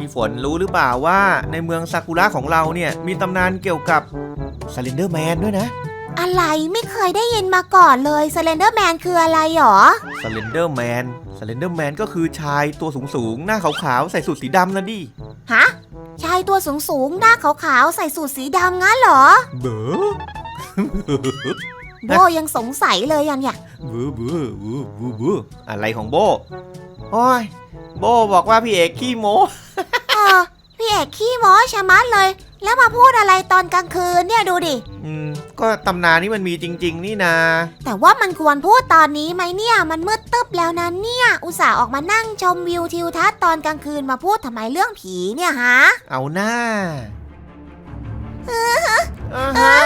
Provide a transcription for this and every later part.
พี่ฝนรู้หรือเปล่าว่าในเมืองซากุระของเราเนี่ยมีตำนานเกี่ยวกับสเลนเดอร์แมนด้วยนะอะไรไม่เคยได้ยินมาก่อนเลยสเลนเดอร์แมนคืออะไรหรอสเลนเดอร์แมนสเลนเดอร์แมนก็คือชายตัวสูงๆ หน้าขาวๆ ใส่สูทสีดำนะดิ ฮะ ชายตัวสูงสูงๆหน้าขาวๆ ใส่สูทสีดำงั้นเหรอ เบ้อ โบยังสงสัยเลยอะเนี่ยเบ้อเบ้อเบ้อเบ้อเบ้ออะไรของโบโอ้ยโบบอกว่าพี่เอกขี้โม้เออพี่เอกขี้โม้ชะมัดเลย แล้วมาพูดอะไรตอนกลางคืนเนี่ยดูดิ อืมก็ตำนานนี้มันมีจริง ๆ นี่นา แต่ว่ามันควรพูดตอนนี้ไหมเนี่ย มันมืดตึ๊บแล้วนะเนี่ย อุตส่าห์ออกมานั่งชมวิวทิวทัศน์ตอนกลางคืนมาพูดทำไมเรื่องผีเนี่ยฮะ เอาหน้าอ่าฮะ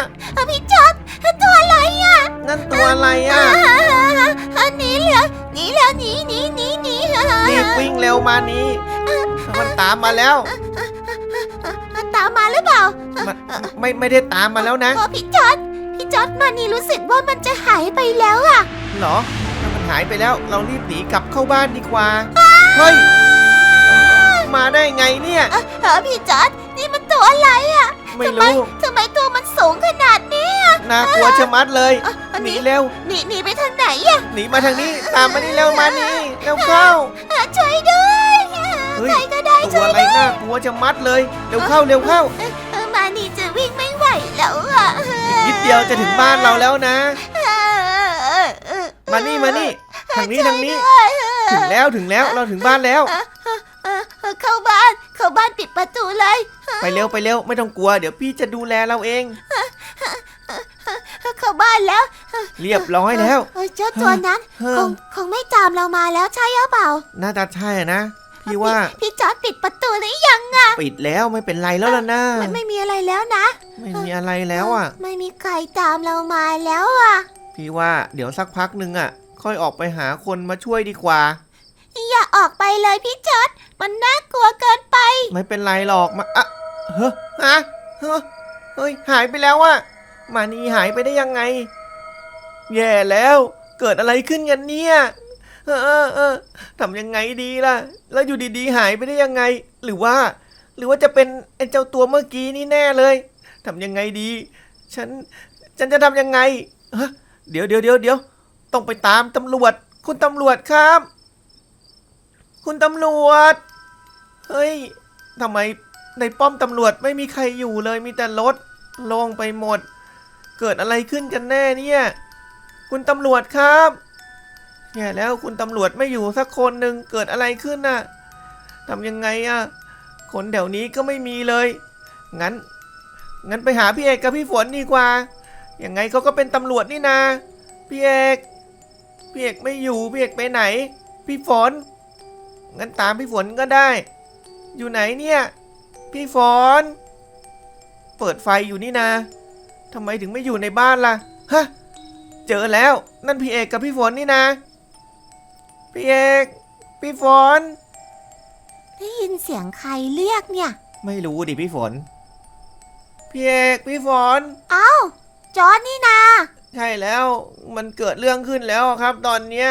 มานี้ มันตามมาแล้ว ตามมาหรือเปล่ามันไม่ไม่ได้ตามมาแล้วนะโอ้พี่จอดพี่จอดมานี่รู้สึกว่ามันจะหายไปแล้วอะเหรอถ้ามันหายไปแล้วเรารีบหนีกลับเข้าบ้านดีกว่า เฮ้ย มาได้ไงเนี่ย เออพี่จอดนี่มันตัวอะไรอะไม่รู้ทำไมตัวมันสูงขนาดนี้น่ากลัวชะมัดเลยอะอันหนีนี้เร็วหนีหนีไปทางไหนอะหนีมาทางนี้ตามมานี่เร็วมานี่เร็วเข้าเออช่วยด้วยเฮ้ยใครก็ได้ตัช่ววยอะไรน่ากลัวชะมัดเลยเร็วเข้าเร็วเข้าเออมานี่จะวิ่งไม่ไหวแล้วอะนิดเดียวจะถึงบ้านเราแล้วนะ เออเออเออมานี่มานี่ทางนี้ทางนี้ ช่วยด้วยถึงแล้วถึงแล้วเราถึงบ้านแล้ว เออเออเออเข้าบ้าน เข้าบ้านปิดประตูเลย ไปเร็วไปเร็วไม่ต้องกลัว เดี๋ยวพี่จะดูแลเราเอง เข้าบ้านแล้ว เรียบร้อยแล้ว เออเจ้าตัวนั้นเฮ้คองคงไม่ตามเรามาแล้วใช่หรือเปล่าน่าจะใช่นะ พี่ว่าพี่จอร์ดปิดประตูหรือยังปิดแล้วไม่เป็นไรแล้วล่ะนะไม่ไม่มีอะไรแล้วนะไม่มีอะไรแล้วอะ ไม่มีใครตามเรามาแล้วอะพี่ว่าเดี๋ยวสักพักหนึ่งอะ ค่อยออกไปหาคนมาช่วยดีกว่า อย่าออกไปเลยพี่จอร์ดมันน่ากลัวเกินไป ไม่เป็นไรหรอกมาอะเฮ้อฮะเฮ้อเฮ้ยหายไปแล้วอะ มานีหายไปได้ยังไง แย่แล้วเกิดอะไรขึ้นกันเนี่ยเออเออเอทำยังไงดีล่ะ แล้วอยู่ดีๆหายไปได้ยังไง หรือว่า หรือว่าจะเป็นไอ้เจ้าตัวเมื่อกี้นี่แน่เลยทำยังไงดี ฉัน ฉันจะทำยังไงฮะเดี๋ยวเดี๋ยวเดี๋ยวเดี๋ยวต้องไปตามตำรวจ คุณตำรวจครับ คุณตำรวจ เฮ้ยทำไมในป้อมตำรวจไม่มีใครอยู่เลยมีแต่รถโล่งไปหมด เกิดอะไรขึ้นกันแน่เนี่ย คุณตำรวจครับแย่แล้วคุณตำรวจไม่อยู่สักคนหนึ่งเกิดอะไรขึ้นน่ะทำยังไงอะ คนแถวนี้ก็ไม่มีเลย งั้น งั้นไปหาพี่เอกกับพี่ฝนดีกว่า ยังไงเขาก็เป็นตำรวจนี่นา พี่เอก พี่เอกไม่อยู่ พี่เอกไปไหน พี่ฝน งั้นตามพี่ฝนก็ได้ อยู่ไหนเนี่ย พี่ฝน เปิดไฟอยู่นี่นา ทำไมถึงไม่อยู่ในบ้านล่ะ ฮะ เจอแล้ว นั่นพี่เอกกับพี่ฝนนี่นะ พี่เอก พี่ฝน ได้ยินเสียงใครเรียกเนี่ย ไม่รู้ดิพี่ฝน พี่เอก พี่ฝน เอ้า จอร์ดนี่นา ใช่แล้ว มันเกิดเรื่องขึ้นแล้วครับ ตอนเนี้ย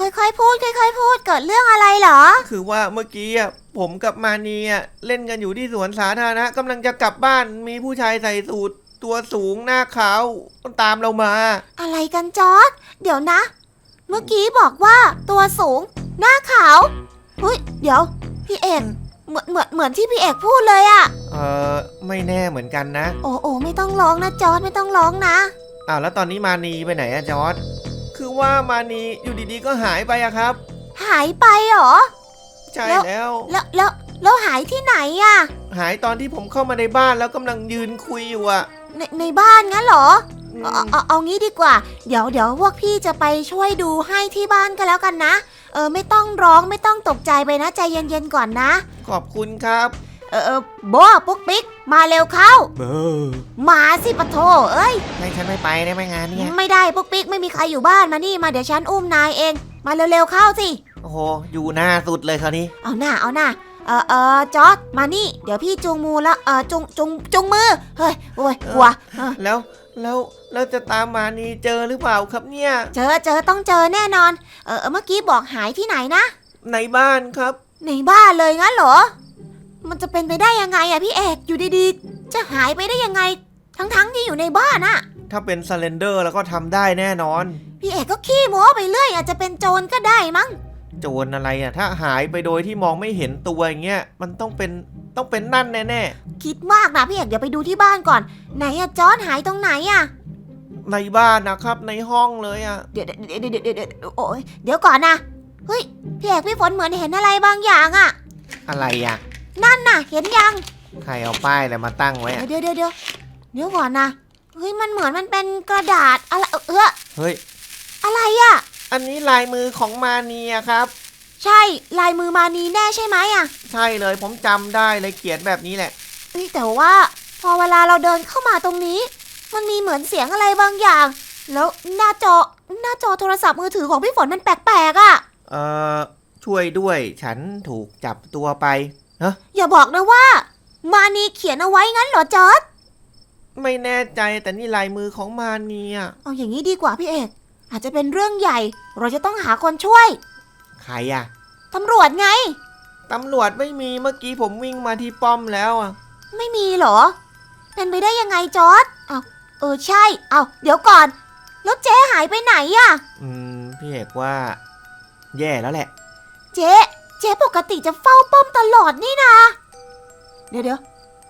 ค่อยๆพูด ค่อยๆพูด เกิดเรื่องอะไรเหรอ คือว่าเมื่อกี้อะผมกับมานีอะเล่นกันอยู่ที่สวนสาธารณะกำลังจะกลับบ้าน มีผู้ชายใส่สูท ตัวสูงหน้าขาวตามเรามา อะไรกันจอร์ดเดี๋ยวนะ เมื่อกี้บอกว่าตัวสูง หน้าขาวเฮ้ยเดี๋ยว พี่เอกเหมือนเหมือนเหมือนที่พี่เอกพูดเลยอะเออไม่แน่เหมือนกันนะโอ้โอ้ไม่ต้องร้องนะจอร์ดไม่ต้องร้องนะ อ้าวแล้วตอนนี้มานีไปไหนอะจอร์ดคือว่ามานีอยู่ดีๆก็หายไปอะครับ หายไปเหรอ ใช่แล้ว แล้วแล้วแล้วแล้วหายที่ไหนอะหายตอนที่ผมเข้ามาในบ้านแล้วกำลังยืนคุยอยู่อะ ในในบ้านงั้นเหรออืมเอาเอาเอางี้ดีกว่า เดี๋ยวเดี๋ยวพวกพี่จะไปช่วยดูให้ที่บ้านก็แล้วกันนะ เออไม่ต้องร้องไม่ต้องตกใจไปนะใจเย็นๆก่อนนะ ขอบคุณครับ เออเออโบปุ๊กปิ๊กมาเร็วเข้าเบอร์มาสิปะโถเอ้ยให้ฉันไม่ไปได้ไหมงานเนี่ยไม่ได้ปุ๊กปิ๊กไม่มีใครอยู่บ้านมานี่มาเดี๋ยวฉันอุ้มนายเอง มาเร็วๆเข้าสิโอ้โหอยู่หน้าสุดเลยคราวนี้เอาหน้าเอาหน้า เออเออจอร์ดมานี่ เดี๋ยวพี่จูงมือแล้วเออจุงจุงจุงมือ เฮ้ยโอ้ยกลัวเออแล้วแล้วแล้วจะตามมานีเจอหรือเปล่าครับเนี่ย เจอเจอต้องเจอแน่นอนเออเออเมื่อกี้บอกหายที่ไหนนะ ในบ้านครับ ในบ้านเลยงั้นเหรอ มันจะเป็นไปได้ยังไงอะพี่เอกอยู่ดีๆ จะหายไปได้ยังไง ทั้งๆที่อยู่ในบ้านอะถ้าเป็นสเลนเดอร์แล้วก็ทำได้แน่นอน พี่เอกก็ขี้โม้ไปเรื่อยอาจจะเป็นโจรก็ได้มั้ง โจรอะไรอะ ถ้าหายไปโดยที่มองไม่เห็นตัวอย่างเงี้ยมันต้องเป็นต้องเป็นนั่นแน่คิดมากนะพี่เอกเดี๋ยวไปดูที่บ้านก่อน ไหนอะจอร์ดหายตรงไหนอะๆในบ้านนะครับในห้องเลยอะเดี๋ยวเดี๋ยวเดี๋ยวเดี๋ยวเดี๋ยวโอ้ยเดี๋ยวก่อนนะเฮ้ยพี่เอกพี่ฝนเหมือนเห็นอะไรบางอย่างอะอะไรอะนั่นน่ะเห็นยังใครเอาป้ายอะไรมาตั้งไว้อะเดี๋ยวเดี๋ยวเดี๋ยวเดี๋ยวก่อนนะเฮ้ยมันเหมือนมันเป็นกระดาษอะไรเออเออเฮ้ยอะไรอะ อันนี้ลายมือของมาเนียครับ ใช่ลายมือมานีแน่ใช่ไหมอะใช่เลยผมจำได้เลยเขียนแบบนี้แหละเฮ้ยแต่ว่า พอเวลาเราเดินเข้ามาตรงนี้ มันมีเหมือนเสียงอะไรบางอย่าง แล้วหน้าจอหน้าจอโทรศัพท์มือถือของพี่ฝนมันแปลกๆอะเอ่อ ช่วยด้วยฉันถูกจับตัวไป อย่าบอกนะว่า มานีเขียนเอาไว้งั้นเหรอจอร์ดไม่แน่ใจแต่นี่ลายมือของมาเนียเอาอย่างนี้ดีกว่าพี่เอก อาจจะเป็นเรื่องใหญ่ เราจะต้องหาคนช่วย ใครอะตำรวจไง ตำรวจไม่มีเมื่อกี้ผมวิ่งมาที่ป้อมแล้วอะไม่มีเหรอ เป็นไปได้ยังไงจอร์ดเอาเออใช่ เอาเดี๋ยวก่อน แล้วเจ๊หายไปไหนอะอืมพี่เอกว่า แย่แล้วแหละ เจ๊ เจ๊ปกติจะเฝ้าป้อมตลอดนี่นะ เดี๋ยวเดี๋ยว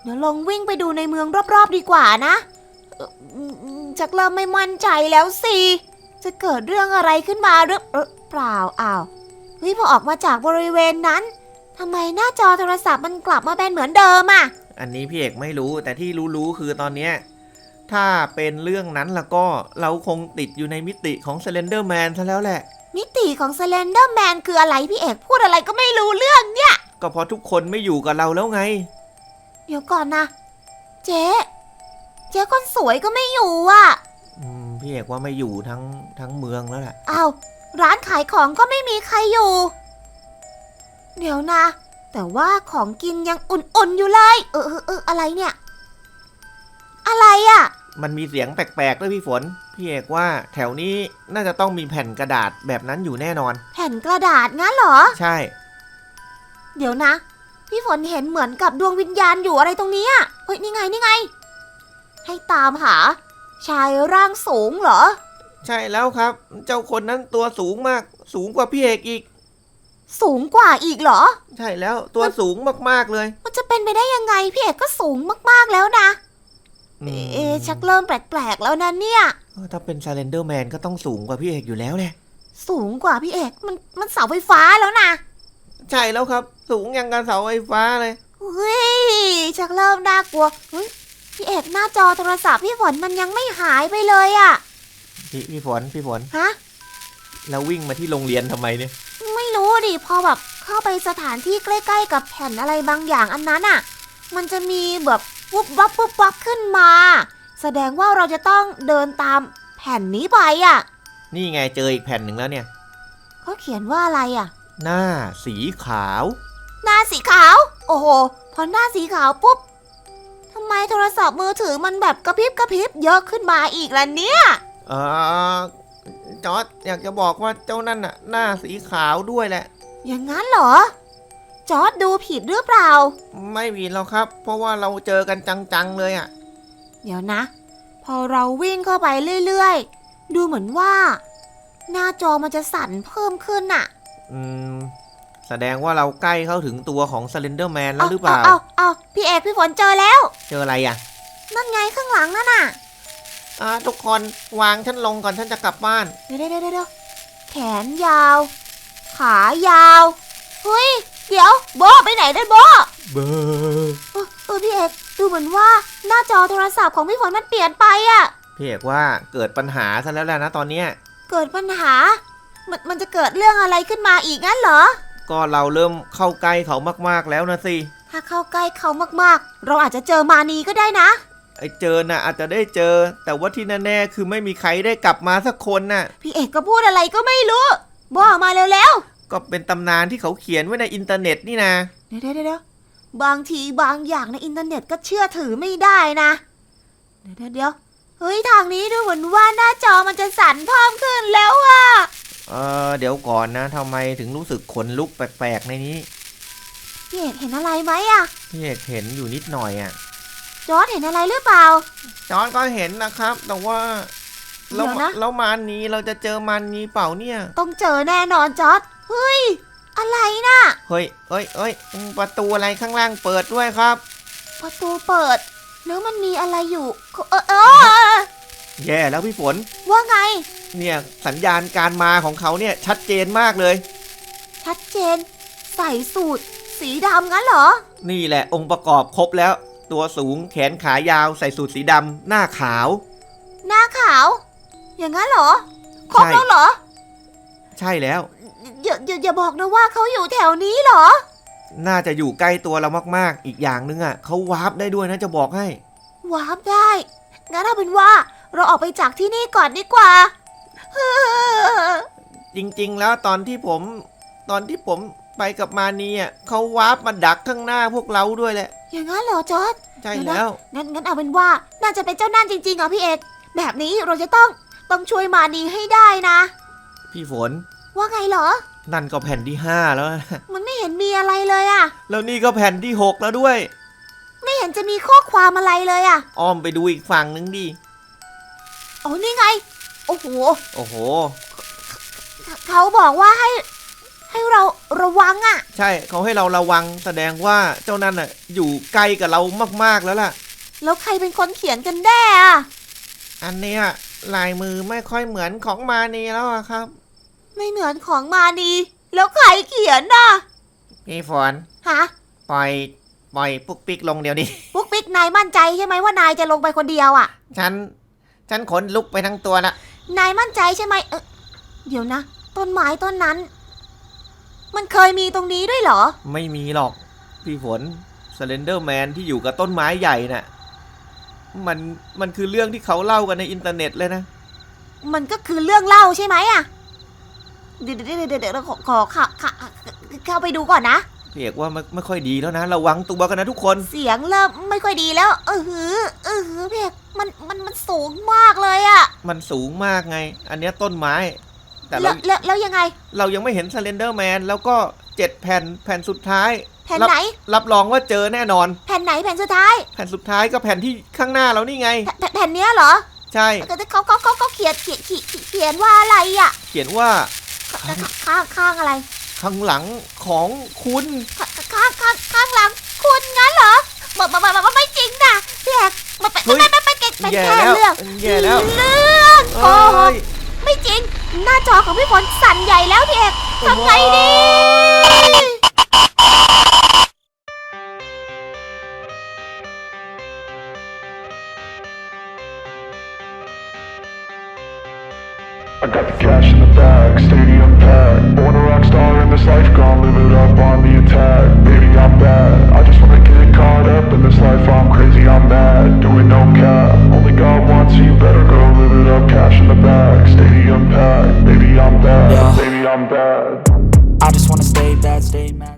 เดี๋ยวลองวิ่งไปดูในเมืองรอบๆดีกว่านะเอ่ออืมอืมชักเริ่มไม่มั่นใจแล้วสิ จะเกิดเรื่องอะไรขึ้นมาหรือเออเปล่าอ้าวเฮ้ยพอออกมาจากบริเวณนั้นทำไมหน้าจอโทรศัพท์มันกลับมาเป็นเหมือนเดิมอะอันนี้พี่เอกไม่รู้แต่ที่รู้ๆคือตอนเนี้ยถ้าเป็นเรื่องนั้นแล้วก็เราคงติดอยู่ในมิติของ Slender Man ซะแล้วแหละ มิติของเซเลนเดอร์แมนคืออะไรพี่เอกพูดอะไรก็ไม่รู้เรื่องเนี่ย ก็เพราะทุกคนไม่อยู่กับเราแล้วไง เดี๋ยวก่อนนะ เจ๊ เจ๊คนสวยก็ไม่อยู่อะอืม พี่เอกว่าไม่อยู่ทั้งทั้งเมืองแล้วแหละเอาวร้านขายของก็ไม่มีใครอยู่ เดี๋ยวนะ แต่ว่าของกินยังอุ่นๆอยู่เลย เออเออเอออะไรเนี่ย อะไรอะ มันมีเสียงแปลกๆด้วยพี่ฝน พี่เอกว่าแถวนี้น่าจะต้องมีแผ่นกระดาษแบบนั้นอยู่แน่นอน แผ่นกระดาษงั้นเหรอ ใช่ เดี๋ยวนะ พี่ฝนเห็นเหมือนกับดวงวิญญาณอยู่อะไรตรงนี้อะเฮ้ยนี่ไงนี่ไง ให้ตามหา ชายร่างสูงเหรอ ใช่แล้วครับ เจ้าคนนั้นตัวสูงมาก สูงกว่าพี่เอกอีก สูงกว่าอีกเหรอ ใช่แล้วตัวสูงมากๆเลยมันจะเป็นไปได้ยังไงพี่เอกก็สูงมากๆแล้วนะอืมเอ๊ะชักเริ่มแปลกๆแล้วนะเนี่ย เออถ้าเป็น Slender Man ก็ต้องสูงกว่าพี่เอกอยู่แล้วแหละสูงกว่าพี่เอกมันมันเสาไฟฟ้าแล้วนะใช่แล้วครับ สูงอย่างกับเสาไฟฟ้าเลย เฮ้ยชักเริ่มน่ากลัวเฮ้ย พี่เอกหน้าจอโทรศัพท์พี่ฝนมันยังไม่หายไปเลยอะพี่พี่ฝนพี่ฝนฮะ แล้ววิ่งมาที่โรงเรียนทำไมเนี่ยไม่รู้ดิพอแบบเข้าไปสถานที่ใกล้ ๆ กับแผ่นอะไรบางอย่างอันนั้นอะมันจะมีแบบวุบวับวุบวับขึ้นมา แสดงว่าเราจะต้องเดินตามแผ่นนี้ไปอะนี่ไงเจออีกแผ่นหนึ่งแล้วเนี่ย เขาเขียนว่าอะไรอะหน้าสีขาว หน้าสีขาว โอ้โห พอหน้าสีขาวปุ๊บทำ ไมโทรศัพท์มือถือมันแบบกระพริบกระพริบเยอะขึ้นมาอีกล่ะเนี่ยเออจอร์ดอยากจะบอกว่าเจ้านั่นน่ะ หน้าสีขาวด้วยแหละ อย่างนั้นเหรอ จอร์ดดูผิดหรือเปล่า ไม่ผิดแล้วครับ เพราะว่าเราเจอกันจังๆเลยอะ เดี๋ยวนะ พอเราวิ่งเข้าไปเรื่อยๆ ดูเหมือนว่า หน้าจอมันจะสั่นเพิ่มขึ้นน่ะ อืม แสดงว่าเราใกล้เข้าถึงตัวของ Slender Man แล้วหรือเปล่า เอาเอาพี่เอกพี่ฝนเจอแล้ว เจออะไรอะ นั่นไงข้างหลังนั่นน่ะอ่าทุกคนวางฉันลงก่อนฉันจะกลับบ้าน เดี๋ยวเดี๋ยวเดี๋ยวแขนยาว ขายาวเฮ้ยเดี๋ยวโบไปไหนได้โบเบอร์เออเออพี่เอกดูเหมือนว่าหน้าจอโทรศัพท์ของพี่ฝนมันเปลี่ยนไปอะพี่เอกว่าเกิดปัญหาซะแล้วแหละนะตอนเนี้ยเกิดปัญหา มันมันจะเกิดเรื่องอะไรขึ้นมาอีกงั้นเหรอ ก็เราเริ่มเข้าใกล้เขามากๆแล้วนะสิ ถ้าเข้าใกล้เขามากๆ เราอาจจะเจอมานีก็ได้นะ ไอ้เจอน่ะอาจจะได้เจอ แต่ว่าที่แน่ๆคือไม่มีใครได้กลับมาสักคนน่ะ พี่เอกก็พูดอะไรก็ไม่รู้บอกมาเร็วก็เป็นตำนานที่เขาเขียนไว้ในอินเทอร์เน็ตนี่นะ ๆเดี๋ยวเดี๋ยวเดี๋ยวบางทีบางอย่างในอินเทอร์เน็ตก็เชื่อถือไม่ได้นะ เดี๋ยวเดี๋ยวเดี๋ยวเฮ้ยทางนี้ดูเหมือนว่าหน้าจอมันจะสั่นเพิ่มขึ้นแล้วอะ เออเดี๋ยวก่อนนะทำไมถึงรู้สึกขนลุกแปลกๆในนี้พี่เอกเห็นอะไรไหมอะพี่เอกเห็นอยู่นิดหน่อยอะจอร์ดเห็นอะไรหรือเปล่า จอนก็เห็นนะครับ แต่ว่าแล้วเดี๋ยวนะ แล้วมันนี้เราจะเจอมันนี้เปล่าเนี่ย ต้องเจอแน่นอนจอร์ดเฮ้ย อะไรน่ะเฮ้ยเฮ้ยเฮ้ยประตูอะไรข้างล่างเปิดด้วยครับ ประตูเปิด แล้วมันมีอะไรอยู่เออเออแย่แล้วพี่ฝนว่าไง เนี่ยสัญญาณการมาของเขาเนี่ยชัดเจนมากเลย ชัดเจน ใส่สูตร สีดำงั้นเหรอ นี่แหละองค์ประกอบครบแล้ว ตัวสูงแขนขายาวใส่สูทสีดำหน้าขาว หน้าขาว อย่างนั้นเหรอ ครบใช่แล้วเหรอ ใช่แล้วอย่าอย่าอย่าบอกนะว่าเขาอยู่แถวนี้เหรอ น่าจะอยู่ใกล้ตัวเรามากๆ อีกอย่างนึงอะเขาวาร์ปได้ด้วยนะจะบอกให้ วาร์ปได้ งั้นเอาเป็นว่า เราออกไปจากที่นี่ก่อนดีกว่าเฮ้อ จริงๆ แล้วตอนที่ผมตอนที่ผมไปกับมานีอะเขาวาร์ปมาดักข้างหน้าพวกเราด้วยแหละ อย่างนั้นเหรอจอร์ดใช่แล้ว งั้นงั้นเอาเป็นว่า น่าจะเป็นเจ้านั่นจริงๆอะพี่เอกแบบนี้เราจะต้องต้องช่วยมานีให้ได้นะ พี่ฝน ว่าไงเหรอ นั่นก็แผ่นที่ห้าแล้วนะมันไม่เห็นมีอะไรเลยอะ แล้วนี่ก็แผ่นที่หกแล้วด้วย ไม่เห็นจะมีข้อความอะไรเลยอะ อ้อมไปดูอีกฝั่งนึงดิโอ้นี่ไง โอ้โห โอ้โห เขาบอกว่าให้ ให้เราระวังอะ ใช่เขาให้เราระวังแสดงว่าเจ้านั่นอะ อยู่ใกล้กับเรามากๆแล้วล่ะ แล้วใครเป็นคนเขียนกันแน่อะ อันเนี้ยลายมือไม่ค่อยเหมือนของมานีแล้วอะครับ ไม่เหมือนของมานีแล้วใครเขียนน่ะพี่ฝนฮะปล่อยปล่อยปุ๊กปิ๊กลงเดี๋ยวนี้ ปุ๊กปิ๊กนายมั่นใจใช่ไหมว่านายจะลงไปคนเดียวอะ ฉัน ฉันขนลุกไปทั้งตัวละ นายมั่นใจใช่ไหมเออเดี๋ยวนะ ต้นไม้ต้นนั้น มันเคยมีตรงนี้ด้วยเหรอ ไม่มีหรอก พี่ฝนสเลนเดอร์แมนที่อยู่กับต้นไม้ใหญ่น่ะ มันมันคือเรื่องที่เขาเล่ากันในอินเทอร์เน็ตเลยนะ มันก็คือเรื่องเล่าใช่ไหมอะเดี๋ยวเดี๋ยวเดี๋ยวเดี๋ยวขอขอเข้าเข้าเข้าไปดูก่อนนะ พี่เอกว่าไม่ไม่ค่อยดีแล้วนะ ระวังตัวกันนะทุกคน เสียงเริ่มไม่ค่อยดีแล้ว เออหือเออหือเพกมันมันมันสูงมากเลยอะมันสูงมากไง อันเนี้ยต้นไม้ แต่แล้เราวแล้วแล้วยังไง เรายังไม่เห็นสเลนเดอร์แมนแล้วก็เจ็ดแผ่นแผ่นสุดท้าย แผ่นไหน รับรองว่าเจอแน่นอน แผ่นไหนแผ่นสุดท้ายแผ่นสุดท้ายก็แผ่นที่ข้างหน้าเรานี่ไง แผ่นแผ่นแผ่นเนี้ยเหรอใช่แต่เขาเขาเขาเขาเขียนเขียนเขียนเขียนว่าอะไรอะเขียนว่า ข้างข้างอะไร ข้างหลังของคุณข้างข้างข้างหลังคุณงั้นเหรอมันมันมันมันไม่จริงนะพี่แอกมันเป็นเฮ้ยไม่ไม่ไม่เก่งเป็นแย่แค่แล้วเรื่องแย่แล้วเรื่องโกเอ้หกยไม่จริง หน้าจอของพี่ฝนสั่นใหญ่แล้วพี่เอกทำไงดี I got the cash in the bag, stadium that Born a rock star in this life, gon' live it up on the attack. Baby, I'm bad, I just wanna get caught up in this life. I'm crazy, I'm mad, doing no cap. Only God wants you, better go live it up. Cash in the bag, stadium packed. Baby, I'm bad, yeah. baby, I'm bad. I just wanna stay